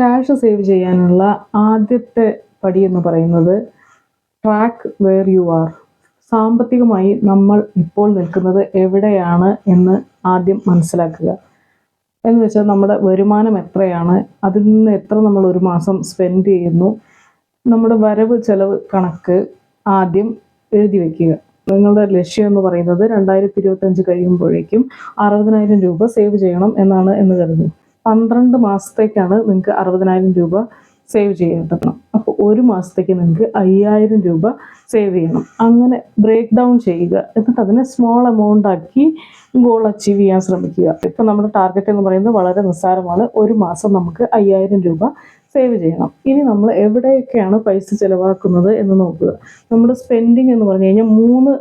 Cash save ചെയ്യാനുള്ള ആദ്യത്തെ പടി എന്ന് പറയുന്നത് ട്രാക്ക് വേർ യു ആർ സാമ്പത്തികമായി നമ്മൾ ഇപ്പോൾ നിൽക്കുന്നത് എവിടെയാണ് എന്ന് ആദ്യം മനസ്സിലാക്കുക. എന്ന് വെച്ചാൽ നമ്മുടെ വരുമാനം എത്രയാണ് അതിൽ നിന്ന് എത്ര നമ്മൾ ഒരു മാസം സ്പെൻഡ് ചെയ്യുന്നു നമ്മുടെ വരവ് ചെലവ് കണക്ക് ആദ്യം എഴുതി വയ്ക്കുക നിങ്ങളുടെ ലക്ഷ്യം എന്ന് പറയുന്നത് രണ്ടായിരത്തി ഇരുപത്തഞ്ച് കഴിയുമ്പോഴേക്കും അറുപതിനായിരം രൂപ സേവ് ചെയ്യണം എന്നാണ് എന്ന് കരുതുന്നു. പന്ത്രണ്ട് മാസത്തേക്കാണ് നിങ്ങൾക്ക് അറുപതിനായിരം രൂപ സേവ് ചെയ്യേണ്ടത്. അപ്പോൾ ഒരു മാസത്തേക്ക് നിങ്ങൾക്ക് അയ്യായിരം രൂപ സേവ് ചെയ്യണം. അങ്ങനെ ബ്രേക്ക് ഡൗൺ ചെയ്യുക. എന്നിട്ട് അതിനെ സ്മോൾ എമൗണ്ട് ആക്കി ഗോൾ അച്ചീവ് ചെയ്യാൻ ശ്രമിക്കുക. ഇപ്പം നമ്മുടെ ടാർഗറ്റ് എന്ന് പറയുന്നത് വളരെ നിസ്സാരമാണ്. ഒരു മാസം നമുക്ക് അയ്യായിരം രൂപ സേവ് ചെയ്യണം. ഇനി നമ്മൾ എവിടെയൊക്കെയാണ് പൈസ ചിലവാക്കുന്നത് എന്ന് നോക്കുക. നമ്മുടെ സ്പെൻഡിങ് എന്ന് പറഞ്ഞു കഴിഞ്ഞാൽ മൂന്ന്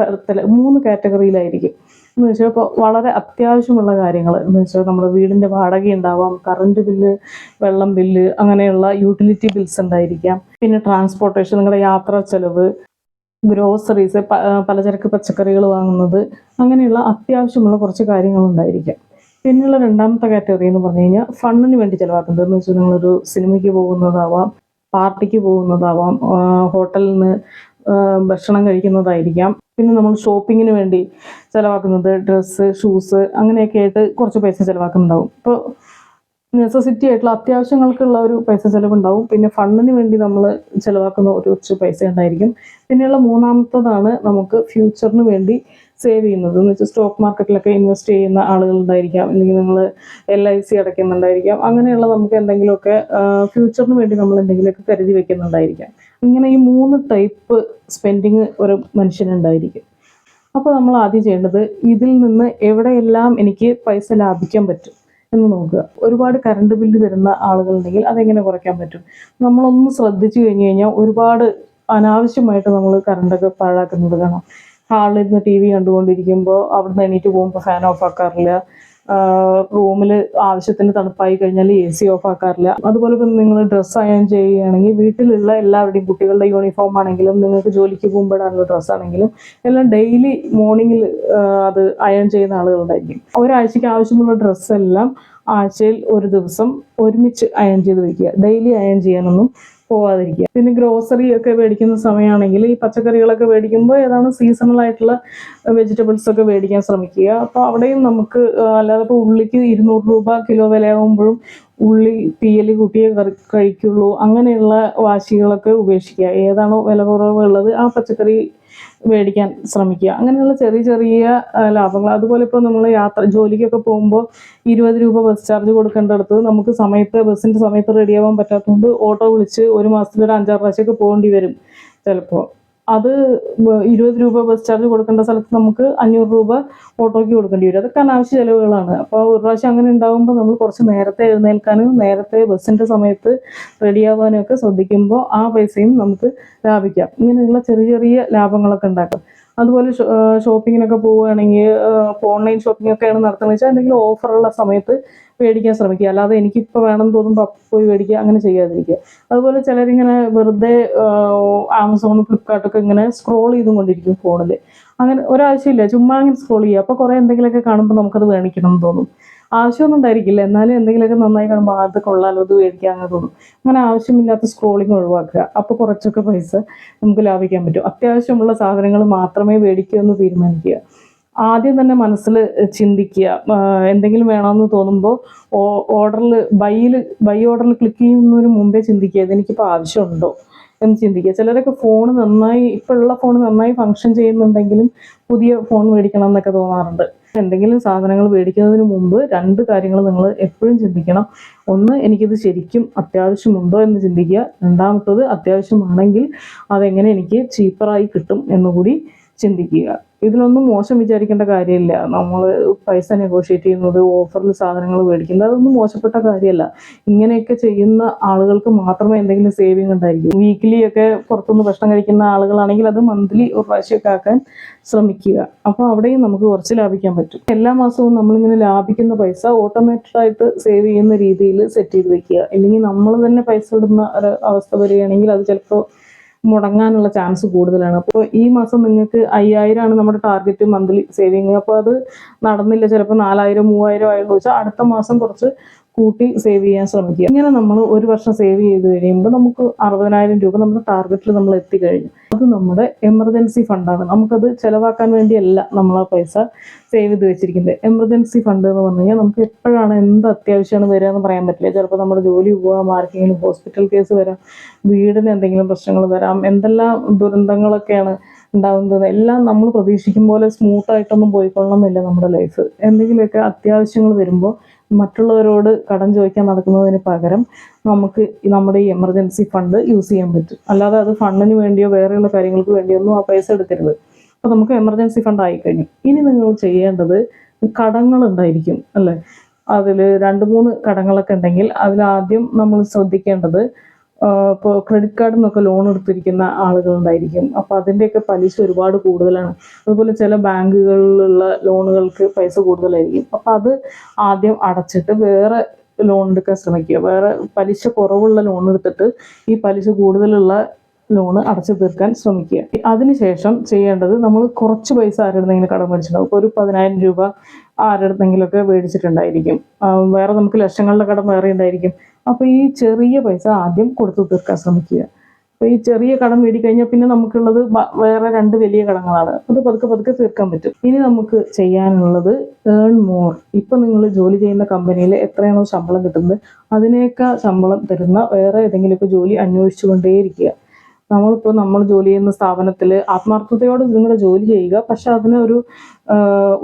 തരത്തിൽ മൂന്ന് കാറ്റഗറിയിലായിരിക്കും എന്ന് വെച്ചാൽ ഇപ്പോൾ വളരെ അത്യാവശ്യമുള്ള കാര്യങ്ങൾ എന്ന് വെച്ചാൽ നമ്മുടെ വീടിന്റെ വാടക ഉണ്ടാവാം കറണ്ട് ബില്ല് വെള്ളം ബില്ല് അങ്ങനെയുള്ള യൂട്ടിലിറ്റി ബിൽസ് ഉണ്ടായിരിക്കാം. പിന്നെ ട്രാൻസ്പോർട്ടേഷൻ നിങ്ങളുടെ യാത്രാ ചെലവ് ഗ്രോസറീസ് പലചരക്ക് പച്ചക്കറികൾ വാങ്ങുന്നത് അങ്ങനെയുള്ള അത്യാവശ്യമുള്ള കുറച്ച് കാര്യങ്ങളുണ്ടായിരിക്കാം. പിന്നെയുള്ള രണ്ടാമത്തെ കാറ്റഗറി എന്ന് പറഞ്ഞു കഴിഞ്ഞാൽ ഫണ്ടിന് വേണ്ടി ചിലവാക്കുന്നത്. എന്ന് വെച്ചാൽ നിങ്ങളൊരു സിനിമയ്ക്ക് പോകുന്നതാവാം പാർട്ടിക്ക് പോകുന്നതാവാം ഹോട്ടലിൽ നിന്ന് ഭക്ഷണം കഴിക്കുന്നതായിരിക്കാം. പിന്നെ നമ്മൾ ഷോപ്പിങ്ങിന് വേണ്ടി ചിലവാക്കുന്നത് ഡ്രസ്സ് ഷൂസ് അങ്ങനെയൊക്കെ ആയിട്ട് കുറച്ച് പൈസ ചിലവാക്കുന്നുണ്ടാവും. ഇപ്പോൾ നെസസിറ്റി ആയിട്ടുള്ള അത്യാവശ്യങ്ങൾക്കുള്ള ഒരു പൈസ ചിലവുണ്ടാവും. പിന്നെ ഫണ്ടിന് വേണ്ടി നമ്മൾ ചിലവാക്കുന്ന ഒരു കുറച്ച് പൈസ ഉണ്ടായിരിക്കും. പിന്നെയുള്ള മൂന്നാമത്തതാണ് നമുക്ക് ഫ്യൂച്ചറിന് വേണ്ടി സേവ് ചെയ്യുന്നത്. എന്ന് വെച്ചാൽ സ്റ്റോക്ക് മാർക്കറ്റിലൊക്കെ ഇൻവെസ്റ്റ് ചെയ്യുന്ന ആളുകളുണ്ടായിരിക്കാം അല്ലെങ്കിൽ നിങ്ങൾ എൽ ഐ സി അടയ്ക്കുന്നുണ്ടായിരിക്കാം. അങ്ങനെയുള്ള നമുക്ക് എന്തെങ്കിലുമൊക്കെ ഫ്യൂച്ചറിന് വേണ്ടി നമ്മൾ എന്തെങ്കിലുമൊക്കെ കരുതി വെക്കുന്നുണ്ടായിരിക്കാം. ഇങ്ങനെ ഈ മൂന്ന് ടൈപ്പ് സ്പെൻഡിങ് ഒരു മനുഷ്യനുണ്ടായിരിക്കും. അപ്പോൾ നമ്മൾ ആദ്യം ചെയ്യേണ്ടത് ഇതിൽ നിന്ന് എവിടെയെല്ലാം എനിക്ക് പൈസ ലാഭിക്കാൻ പറ്റും എന്ന് നോക്കുക. ഒരുപാട് കറണ്ട് ബില്ല് വരുന്ന ആളുകളുണ്ടെങ്കിൽ അതെങ്ങനെ കുറയ്ക്കാൻ പറ്റും? നമ്മളൊന്ന് ശ്രദ്ധിച്ചു കഴിഞ്ഞു കഴിഞ്ഞാൽ ഒരുപാട് അനാവശ്യമായിട്ട് നമ്മൾ കറണ്ടൊക്കെ പാഴാക്കുന്നത് കാണാം. ഹാളിൽ നിന്ന് ടി വി കണ്ടുകൊണ്ടിരിക്കുമ്പോൾ അവിടുന്ന് എണീറ്റ് പോകുമ്പോൾ ഫാൻ ഓഫ് ആക്കാറില്ല. റൂമിൽ ആവശ്യത്തിന് തണുപ്പായി കഴിഞ്ഞാൽ എ സി ഓഫ് ആക്കാറില്ല. അതുപോലെ ഇപ്പം നിങ്ങൾ ഡ്രസ്സ് അയൺ ചെയ്യുകയാണെങ്കിൽ വീട്ടിലുള്ള എല്ലാവരുടെയും കുട്ടികളുടെ യൂണിഫോം ആണെങ്കിലും നിങ്ങൾക്ക് ജോലിക്ക് പോകുമ്പോഴാണുള്ള ഡ്രസ്സ് ആണെങ്കിലും എല്ലാം ഡെയിലി മോർണിംഗിൽ അത് അയൺ ചെയ്യുന്ന ആളുകളുണ്ടായിരിക്കും. ഒരാഴ്ചയ്ക്ക് ആവശ്യമുള്ള ഡ്രസ്സെല്ലാം ആഴ്ചയിൽ ഒരു ദിവസം ഒരുമിച്ച് അയൺ ചെയ്ത് വെക്കുക. ഡെയിലി അയൺ ചെയ്യാനൊന്നും പോവാതിരിക്കുക. പിന്നെ ഗ്രോസറി ഒക്കെ മേടിക്കുന്ന സമയമാണെങ്കിൽ ഈ പച്ചക്കറികളൊക്കെ മേടിക്കുമ്പോൾ ഏതാണ് സീസണൽ ആയിട്ടുള്ള വെജിറ്റബിൾസ് ഒക്കെ മേടിക്കാൻ ശ്രമിക്കുക. അപ്പോൾ അവിടെയും നമുക്ക് അല്ലാതെ ഇപ്പോൾ ഉള്ളിക്ക് ഇരുന്നൂറ് രൂപ കിലോ വിലയാകുമ്പോഴും ഉള്ളി പിയൽ കൂട്ടിയേ കറി കഴിക്കുള്ളൂ അങ്ങനെയുള്ള വാശികളൊക്കെ ഉപേക്ഷിക്കുക. ഏതാണോ വില കുറവുള്ളത് ആ പച്ചക്കറി മേടിക്കാൻ ശ്രമിക്കുക. അങ്ങനെയുള്ള ചെറിയ ചെറിയ ലാഭങ്ങൾ. അതുപോലെ ഇപ്പോൾ നമ്മൾ യാത്ര ജോലിക്കൊക്കെ പോകുമ്പോൾ ഇരുപത് രൂപ ബസ് ചാർജ് കൊടുക്കേണ്ടടുത്ത് നമുക്ക് സമയത്ത് ബസ്സിന്റെ സമയത്ത് റെഡിയാവാൻ പറ്റാത്തതുകൊണ്ട് ഓട്ടോ വിളിച്ച് ഒരു മാസത്തിൽ ഒരു അഞ്ചാറ് പ്രാവശ്യമൊക്കെ പോകേണ്ടി വരും ചിലപ്പോൾ അത് ഇരുപത് രൂപ ബസ് ചാർജ് കൊടുക്കേണ്ട സ്ഥലത്ത് നമുക്ക് അഞ്ഞൂറ് രൂപ ഓട്ടോയ്ക്ക് കൊടുക്കേണ്ടി വരും. അതൊക്കെ അനാവശ്യ ചിലവുകളാണ്. അപ്പോൾ ഒരു പ്രാവശ്യം അങ്ങനെ ഉണ്ടാകുമ്പോൾ നമ്മൾ കുറച്ച് നേരത്തെ എഴുന്നേൽക്കാനും നേരത്തെ ബസ്സിന്റെ സമയത്ത് റെഡിയാവാനും ഒക്കെ ശ്രദ്ധിക്കുമ്പോൾ ആ പൈസയും നമുക്ക് ലാഭിക്കാം. ഇങ്ങനെയുള്ള ചെറിയ ചെറിയ ലാഭങ്ങളൊക്കെ ഉണ്ടാക്കാം. അതുപോലെ ഷോപ്പിങ്ങിനൊക്കെ പോവുകയാണെങ്കിൽ ഓൺലൈൻ ഷോപ്പിംഗ് ഒക്കെയാണ് നടത്തുന്നത്. വെച്ചാൽ എന്തെങ്കിലും ഓഫറുള്ള സമയത്ത് മേടിക്കാൻ ശ്രമിക്കുക. അല്ലാതെ എനിക്കിപ്പോൾ വേണമെന്ന് തോന്നുമ്പോൾ പോയി മേടിക്കുക അങ്ങനെ ചെയ്യാതിരിക്കുക. അതുപോലെ ചിലരിങ്ങനെ വെറുതെ ആമസോൺ ഫ്ലിപ്കാർട്ടൊക്കെ ഇങ്ങനെ സ്ക്രോൾ ചെയ്തും കൊണ്ടിരിക്കും ഫോണിൽ അങ്ങനെ ഒരാവശ്യമില്ല ചുമ്മാ അങ്ങനെ സ്ക്രോൾ ചെയ്യുക. അപ്പോൾ കുറേ എന്തെങ്കിലുമൊക്കെ കാണുമ്പോൾ നമുക്കത് മേടിക്കണം എന്ന് തോന്നും. ആവശ്യമൊന്നും ഉണ്ടായിരിക്കില്ല. എന്നാലും എന്തെങ്കിലുമൊക്കെ നന്നായി കാണുമ്പോൾ ആദ്യം കൊള്ളാലോ അത് മേടിക്കാൻ അങ്ങനെ തോന്നും അങ്ങനെ ആവശ്യമില്ലാത്ത സ്ക്രോളിങ് ഒഴിവാക്കുക. അപ്പോൾ കുറച്ചൊക്കെ പൈസ നമുക്ക് ലാഭിക്കാൻ പറ്റും. അത്യാവശ്യമുള്ള സാധനങ്ങൾ മാത്രമേ മേടിക്കൂ എന്ന് തീരുമാനിക്കുക. ആദ്യം തന്നെ മനസ്സിൽ ചിന്തിക്കുക. എന്തെങ്കിലും വേണമെന്ന് തോന്നുമ്പോൾ ഓർഡറിൽ ബൈയിൽ ബൈ ഓർഡറിൽ ക്ലിക്ക് ചെയ്യുന്നതിന് മുമ്പേ ചിന്തിക്കുക. ഇതെനിക്കിപ്പോൾ ആവശ്യമുണ്ടോ? എന്ന് ചിന്തിക്കുക. ചിലരൊക്കെ ഫോൺ നന്നായി ഇപ്പോഴുള്ള ഫോൺ നന്നായി ഫങ്ഷൻ ചെയ്യുന്നുണ്ടെങ്കിലും പുതിയ ഫോൺ മേടിക്കണം എന്നൊക്കെ തോന്നാറുണ്ട്. എന്തെങ്കിലും സാധനങ്ങൾ മേടിക്കുന്നതിന് മുമ്പ് രണ്ട് കാര്യങ്ങൾ നിങ്ങൾ എപ്പോഴും ചിന്തിക്കണം. ഒന്ന് എനിക്കിത് ശരിക്കും അത്യാവശ്യമുണ്ടോ എന്ന് ചിന്തിക്കുക. രണ്ടാമത്തത് അത്യാവശ്യമാണെങ്കിൽ അതെങ്ങനെ എനിക്ക് ചീപ്പറായി കിട്ടും എന്നുകൂടി ചിന്തിക്കുക. ഇതിലൊന്നും മോശം വിചാരിക്കേണ്ട കാര്യമില്ല. നമ്മൾ പൈസ നെഗോഷിയേറ്റ് ചെയ്യുന്നത് ഓഫറിൽ സാധനങ്ങൾ മേടിക്കുന്നത് അതൊന്നും മോശപ്പെട്ട കാര്യമല്ല. ഇങ്ങനെയൊക്കെ ചെയ്യുന്ന ആളുകൾക്ക് മാത്രമേ എന്തെങ്കിലും സേവിങ് ഉണ്ടായിരിക്കും. വീക്കിലി ഒക്കെ പുറത്തുനിന്ന് ഭക്ഷണം കഴിക്കുന്ന ആളുകളാണെങ്കിൽ അത് മന്ത്ലി ഒരു പ്രാവശ്യമൊക്കെ ആക്കാൻ ശ്രമിക്കുക. അപ്പോൾ അവിടെയും നമുക്ക് കുറച്ച് ലാഭിക്കാൻ പറ്റും. എല്ലാ മാസവും നമ്മളിങ്ങനെ ലാഭിക്കുന്ന പൈസ ഓട്ടോമാറ്റഡ് ആയിട്ട് സേവ് ചെയ്യുന്ന രീതിയിൽ സെറ്റ് ചെയ്ത് വെക്കുക. ഇല്ലെങ്കിൽ നമ്മൾ തന്നെ പൈസ ഇടുന്ന ഒരു അവസ്ഥ വരികയാണെങ്കിൽ അത് ചിലപ്പോൾ മുടങ്ങാനുള്ള ചാൻസ് കൂടുതലാണ്. അപ്പോൾ ഈ മാസം നിങ്ങൾക്ക് അയ്യായിരം ആണ് നമ്മുടെ ടാർഗറ്റ് മന്ത്ലി സേവിങ്. അപ്പോൾ അത് നടന്നില്ല. ചിലപ്പോൾ നാലായിരം മൂവായിരം ആയെന്ന് വെച്ചാൽ അടുത്ത മാസം കുറച്ച് കൂട്ടി സേവ് ചെയ്യാൻ ശ്രമിക്കുക. ഇങ്ങനെ നമ്മൾ ഒരു വർഷം സേവ് ചെയ്ത് കഴിയുമ്പോൾ നമുക്ക് അറുപതിനായിരം രൂപ നമ്മുടെ ടാർഗറ്റിൽ നമ്മൾ എത്തിക്കഴിഞ്ഞു. അത് നമ്മുടെ എമർജൻസി ഫണ്ടാണ് നമുക്കത് ചിലവാക്കാൻ വേണ്ടിയല്ല നമ്മൾ ആ പൈസ സേവ് ചെയ്ത് വെച്ചിരിക്കുന്നത്. എമർജൻസി ഫണ്ട് എന്ന് പറഞ്ഞു കഴിഞ്ഞാൽ നമുക്ക് എപ്പോഴാണ് എന്ത് അത്യാവശ്യമാണ് വരിക എന്ന് പറയാൻ പറ്റില്ല. ചിലപ്പോൾ നമ്മുടെ ജോലി പോകാം ആർക്കെങ്കിലും ഹോസ്പിറ്റൽ കേസ് വരാം വീടിന് എന്തെങ്കിലും പ്രശ്നങ്ങൾ വരാം എന്തെല്ലാം ദുരന്തങ്ങളൊക്കെയാണ് ഉണ്ടാകുന്നത് എല്ലാം നമ്മൾ പ്രതീക്ഷിക്കും പോലെ സ്മൂത്ത് ആയിട്ടൊന്നും പോയിക്കൊള്ളണമെന്നില്ല നമ്മുടെ ലൈഫ് എന്തെങ്കിലുമൊക്കെ അത്യാവശ്യങ്ങൾ വരുമ്പോൾ മറ്റുള്ളവരോട് കടം ചോദിക്കാൻ നടക്കുന്നതിന് പകരം നമുക്ക് നമ്മുടെ ഈ എമർജൻസി ഫണ്ട് യൂസ് ചെയ്യാൻ പറ്റും. അല്ലാതെ അത് ഫണ്ടിന് വേണ്ടിയോ വേറെയുള്ള കാര്യങ്ങൾക്ക് വേണ്ടിയോ ഒന്നും ആ പൈസ എടുക്കരുത്. അപ്പോൾ നമുക്ക് എമർജൻസി ഫണ്ട് ആയിക്കഴിഞ്ഞു ഇനി നിങ്ങൾ ചെയ്യേണ്ടത് കടങ്ങൾ ഉണ്ടായിരിക്കും അല്ലേ? അതിൽ രണ്ട് മൂന്ന് കടങ്ങളൊക്കെ ഉണ്ടെങ്കിൽ അതിലാദ്യം നമ്മൾ ശ്രദ്ധിക്കേണ്ടത് ഇപ്പോൾ ക്രെഡിറ്റ് കാർഡിൽ നിന്നൊക്കെ ലോൺ എടുത്തിരിക്കുന്ന ആളുകളുണ്ടായിരിക്കും. അപ്പോൾ അതിന്റെയൊക്കെ പലിശ ഒരുപാട് കൂടുതലാണ്. അതുപോലെ ചില ബാങ്കുകളിലുള്ള ലോണുകൾക്ക് പൈസ കൂടുതലായിരിക്കും. അപ്പോൾ അത് ആദ്യം അടച്ചിട്ട് വേറെ ലോൺ എടുക്കാൻ ശ്രമിക്കുക. വേറെ പലിശ കുറവുള്ള ലോൺ എടുത്തിട്ട് ഈ പലിശ കൂടുതലുള്ള ലോണ് അടച്ചു തീർക്കാൻ ശ്രമിക്കുക. അതിനുശേഷം ചെയ്യേണ്ടത് നമ്മൾ കുറച്ച് പൈസ ആരുടെന്നെങ്കിലും കടം മേടിച്ചിട്ടുണ്ടാവും. ഇപ്പോൾ ഒരു പതിനായിരം രൂപ ആരുടെന്നെങ്കിലുമൊക്കെ മേടിച്ചിട്ടുണ്ടായിരിക്കും. വേറെ നമുക്ക് ലക്ഷങ്ങളുടെ കടം വേറെ ഉണ്ടായിരിക്കും. അപ്പോൾ ഈ ചെറിയ പൈസ ആദ്യം കൊടുത്തു തീർക്കാൻ ശ്രമിക്കുക. അപ്പോൾ ഈ ചെറിയ കടം മേടിക്കഴിഞ്ഞാൽ പിന്നെ നമുക്കുള്ളത് വേറെ രണ്ട് വലിയ കടങ്ങളാണ്. അത് പതുക്കെ പതുക്കെ തീർക്കാൻ പറ്റും. ഇനി നമുക്ക് ചെയ്യാനുള്ളത് ഏൺ മോർ ഇപ്പം നിങ്ങൾ ജോലി ചെയ്യുന്ന കമ്പനിയിൽ എത്രയാണോ ശമ്പളം കിട്ടുന്നത് അതിനേക്കാൾ ശമ്പളം തരുന്ന വേറെ ഏതെങ്കിലുമൊക്കെ ജോലി അന്വേഷിച്ചുകൊണ്ടേയിരിക്കുക. നമ്മളിപ്പോൾ നമ്മൾ ജോലി ചെയ്യുന്ന സ്ഥാപനത്തിൽ ആത്മാർത്ഥതയോടെ നിങ്ങൾ ജോലി ചെയ്യുക പക്ഷെ അതിന് ഒരു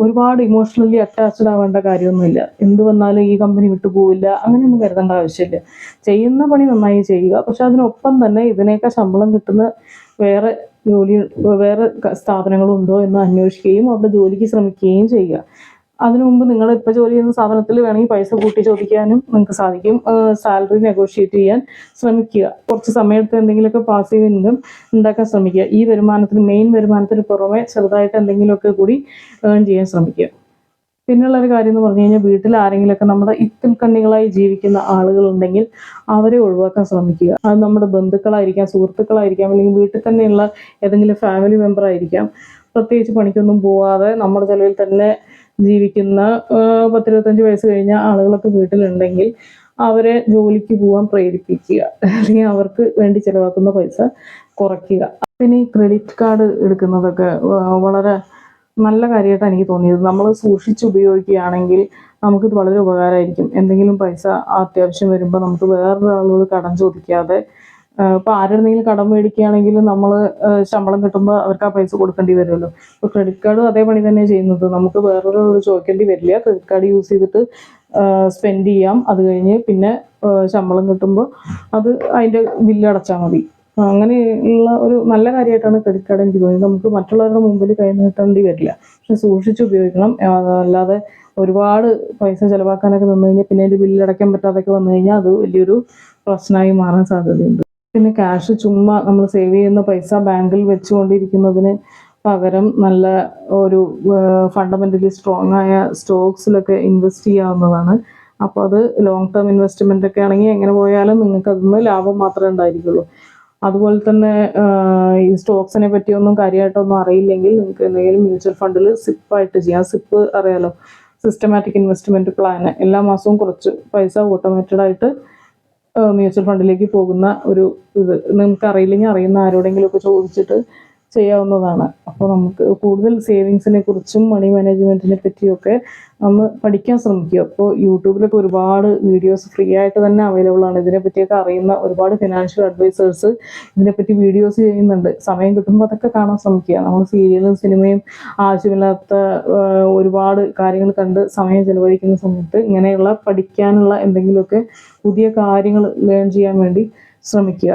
ഒരുപാട് ഇമോഷണലി അറ്റാച്ച്ഡ് ആവേണ്ട കാര്യമൊന്നുമില്ല. എന്ത് വന്നാലും ഈ കമ്പനി വിട്ടു പോവില്ല അങ്ങനെയൊന്നും കരുതേണ്ട ആവശ്യമില്ല. ചെയ്യുന്ന പണി നന്നായി ചെയ്യുക പക്ഷെ അതിനൊപ്പം തന്നെ ഇതിനേക്കാൾ ശമ്പളം കിട്ടുന്ന വേറെ ജോലി വേറെ സ്ഥാപനങ്ങളുണ്ടോ എന്ന് അന്വേഷിക്കുകയും അവിടെ ജോലിക്ക് ശ്രമിക്കുകയും ചെയ്യുക. അതിനു മുമ്പ് നിങ്ങൾ ഇപ്പോൾ ജോലി ചെയ്യുന്ന സ്ഥാപനത്തിൽ വേണമെങ്കിൽ പൈസ കൂട്ടി ചോദിക്കാനും നിങ്ങൾക്ക് സാധിക്കും. സാലറി നെഗോഷിയേറ്റ് ചെയ്യാൻ ശ്രമിക്കുക. കുറച്ച് സമയത്ത് എന്തെങ്കിലുമൊക്കെ പാസീവ് ഇൻകം ഉണ്ടാക്കാൻ ശ്രമിക്കുക. ഈ വരുമാനത്തിന് മെയിൻ വരുമാനത്തിന് പുറമെ ചെറുതായിട്ട് എന്തെങ്കിലുമൊക്കെ കൂടി ഏൺ ചെയ്യാൻ ശ്രമിക്കുക. പിന്നെയുള്ള ഒരു കാര്യം എന്ന് പറഞ്ഞു കഴിഞ്ഞാൽ വീട്ടിൽ ആരെങ്കിലുമൊക്കെ നമ്മുടെ ഇത്തിൽ കണ്ണികളായി ജീവിക്കുന്ന ആളുകളുണ്ടെങ്കിൽ അവരെ ഒഴിവാക്കാൻ ശ്രമിക്കുക. അത് നമ്മുടെ ബന്ധുക്കളായിരിക്കാം സുഹൃത്തുക്കളായിരിക്കാം അല്ലെങ്കിൽ വീട്ടിൽ തന്നെയുള്ള ഏതെങ്കിലും ഫാമിലി മെമ്പർ ആയിരിക്കാം. പ്രത്യേകിച്ച് പണിക്കൊന്നും പോവാതെ നമ്മുടെ ചെലവിൽ തന്നെ ജീവിക്കുന്ന പത്തിരുപത്തഞ്ച് വയസ്സ് കഴിഞ്ഞ ആളുകളൊക്കെ വീട്ടിലുണ്ടെങ്കിൽ അവരെ ജോലിക്ക് പോകാൻ പ്രേരിപ്പിക്കുക. അല്ലെങ്കിൽ അവർക്ക് വേണ്ടി ചിലവാക്കുന്ന പൈസ കുറയ്ക്കുക. പിന്നെ ഈ ക്രെഡിറ്റ് കാർഡ് എടുക്കുന്നതൊക്കെ വളരെ നല്ല കാര്യമായിട്ട് എനിക്ക് തോന്നിയത്. നമ്മൾ സൂക്ഷിച്ച് ഉപയോഗിക്കുകയാണെങ്കിൽ നമുക്കിത് വളരെ ഉപകാരമായിരിക്കും. എന്തെങ്കിലും പൈസ അത്യാവശ്യം വരുമ്പോൾ നമുക്ക് വേറൊരാളോട് കടം ചോദിക്കാതെ ഇപ്പോൾ ആരുടെന്നെങ്കിലും കടം മേടിക്കുകയാണെങ്കിൽ നമ്മൾ ശമ്പളം കിട്ടുമ്പോൾ അവർക്ക് ആ പൈസ കൊടുക്കേണ്ടി വരുമല്ലോ. ഇപ്പൊ ക്രെഡിറ്റ് കാർഡും അതേ പണി തന്നെ ചെയ്യുന്നത്. നമുക്ക് വേറൊരാളോട് ചോദിക്കേണ്ടി വരില്ല. ക്രെഡിറ്റ് കാർഡ് യൂസ് ചെയ്തിട്ട് സ്പെൻഡ് ചെയ്യാം. അത് കഴിഞ്ഞ് പിന്നെ ശമ്പളം കിട്ടുമ്പോൾ അത് അതിന്റെ ബില്ല് അടച്ചാൽ മതി. അങ്ങനെയുള്ള ഒരു നല്ല കാര്യമായിട്ടാണ് ക്രെഡിറ്റ് കാർഡ് എനിക്ക് തോന്നിയത്. നമുക്ക് മറ്റുള്ളവരുടെ മുമ്പിൽ കൈ നീട്ടേണ്ടി വരില്ല. പക്ഷെ സൂക്ഷിച്ച് ഉപയോഗിക്കണം. അല്ലാതെ ഒരുപാട് പൈസ ചിലവാക്കാനൊക്കെ നിന്ന് കഴിഞ്ഞാൽ പിന്നെ അതിന്റെ ബില്ല് അടയ്ക്കാൻ പറ്റാതൊക്കെ വന്നു കഴിഞ്ഞാൽ അത് വലിയൊരു പ്രശ്നമായി മാറാൻ സാധ്യതയുണ്ട്. പിന്നെ ക്യാഷ് ചുമ്മാ നമ്മൾ സേവ് ചെയ്യുന്ന പൈസ ബാങ്കിൽ വെച്ചുകൊണ്ടിരിക്കുന്നതിന് പകരം നല്ല ഒരു ഫണ്ടമെന്റലി സ്ട്രോങ് ആയ സ്റ്റോക്സിലൊക്കെ ഇൻവെസ്റ്റ് ചെയ്യാവുന്നതാണ്. അപ്പോൾ അത് ലോങ് ടേം ഇൻവെസ്റ്റ്മെന്റ് ഒക്കെ ആണെങ്കിൽ എങ്ങനെ പോയാലും നിങ്ങൾക്ക് അതിൽ ലാഭം മാത്രമേ ഉണ്ടായിരിക്കുള്ളൂ. അതുപോലെ തന്നെ ഈ സ്റ്റോക്സിനെ പറ്റിയൊന്നും കാര്യമായിട്ടൊന്നും അറിയില്ലെങ്കിൽ നിങ്ങൾക്ക് എന്തെങ്കിലും മ്യൂച്വൽ ഫണ്ടിൽ സിപ്പായിട്ട് ചെയ്യാം. സിപ്പ് അറിയാലോ? സിസ്റ്റമാറ്റിക് ഇൻവെസ്റ്റ്മെന്റ് പ്ലാൻ എല്ലാ മാസവും കുറച്ച് പൈസ ഓട്ടോമേറ്റഡ് ആയിട്ട് മ്യൂച്വൽ ഫണ്ടിലേക്ക് പോകുന്ന ഒരു ഇത്. നിങ്ങൾക്ക് അറിയില്ലെങ്കിൽ അറിയുന്ന ആരോടെങ്കിലുമൊക്കെ ചോദിച്ചിട്ട് ചെയ്യാവുന്നതാണ്. അപ്പോൾ നമുക്ക് കൂടുതൽ സേവിങ്സിനെ കുറിച്ചും മണി മാനേജ്മെന്റിനെ പറ്റിയൊക്കെ നമ്മൾ പഠിക്കാൻ ശ്രമിക്കുക. അപ്പോൾ യൂട്യൂബിലൊക്കെ ഒരുപാട് വീഡിയോസ് ഫ്രീ ആയിട്ട് തന്നെ അവൈലബിൾ ആണ്. ഇതിനെപ്പറ്റിയൊക്കെ അറിയുന്ന ഒരുപാട് ഫിനാൻഷ്യൽ അഡ്വൈസേഴ്സ് ഇതിനെപ്പറ്റി വീഡിയോസ് ചെയ്യുന്നുണ്ട്. സമയം കിട്ടുമ്പോൾ അതൊക്കെ കാണാൻ ശ്രമിക്കുക. നമ്മൾ സീരിയലും സിനിമയും ആവശ്യമില്ലാത്ത ഒരുപാട് കാര്യങ്ങൾ കണ്ട് സമയം ചെലവഴിക്കുന്ന സമയത്ത് ഇങ്ങനെയുള്ള പഠിക്കാനുള്ള എന്തെങ്കിലുമൊക്കെ പുതിയ കാര്യങ്ങൾ ലേൺ ചെയ്യാൻ വേണ്ടി ശ്രമിക്കുക.